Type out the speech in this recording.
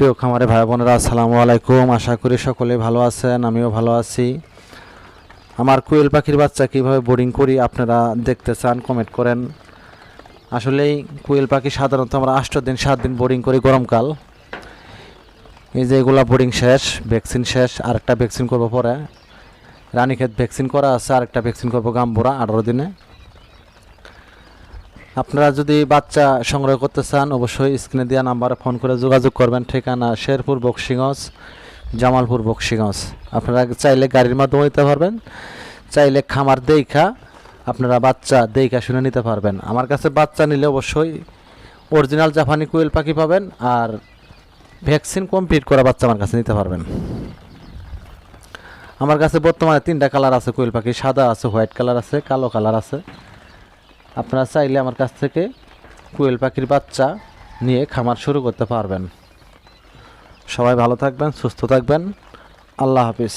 প্রিয় খামারে ভাই বোনেরা, আসসালামু আলাইকুম। আশা করি সকলে ভালো আছেন, আমিও ভালো আছি। আমার কোয়েল পাখির বাচ্চা কীভাবে বোর্ডিং করি আপনারা দেখতে চান কমেন্ট করেন। আসলেই কোয়েল পাখি সাধারণত আমরা আষ্ট দিন, সাত দিন বোর্ডিং করি গরমকাল। এই যে এগুলা বোর্ডিং শেষ ভ্যাকসিন শেষ, আরেকটা ভ্যাকসিন করব পরে। রানীক্ষেত ভ্যাকসিন করা আছে, আরেকটা ভ্যাকসিন করব গাম্বুরা আঠারো দিনে। আপনারা যদি বাচ্চা সংগ্রহ করতে চান, অবশ্যই স্ক্রিনে দেওয়া নাম্বারে ফোন করে যোগাযোগ করবেন। ঠিকানা শেরপুর বক্সিগঞ্জ, জামালপুর বক্সিগঞ্জ। আপনারা চাইলে গাড়ির মাধ্যমে নিতে পারবেন, চাইলে খামার দেইখা আপনারা বাচ্চা দেইখা শুনে নিতে পারবেন। আমার কাছে বাচ্চা নিলে অবশ্যই অরিজিনাল জাপানি কোয়েল পাখি পাবেন আর ভ্যাকসিন কমপ্লিট করা বাচ্চা আমার কাছে নিতে পারবেন। আমার কাছে বর্তমানে তিনটা কালার আছে কোয়েল পাখি, সাদা আছে হোয়াইট কালার আছে, কালো কালার আছে। আপনারা চাইলে আমার কাছ থেকে কোয়েল পাখির বাচ্চা নিয়ে খামার শুরু করতে পারবেন। সবাই ভালো থাকবেন, সুস্থ থাকবেন। আল্লাহ হাফিজ।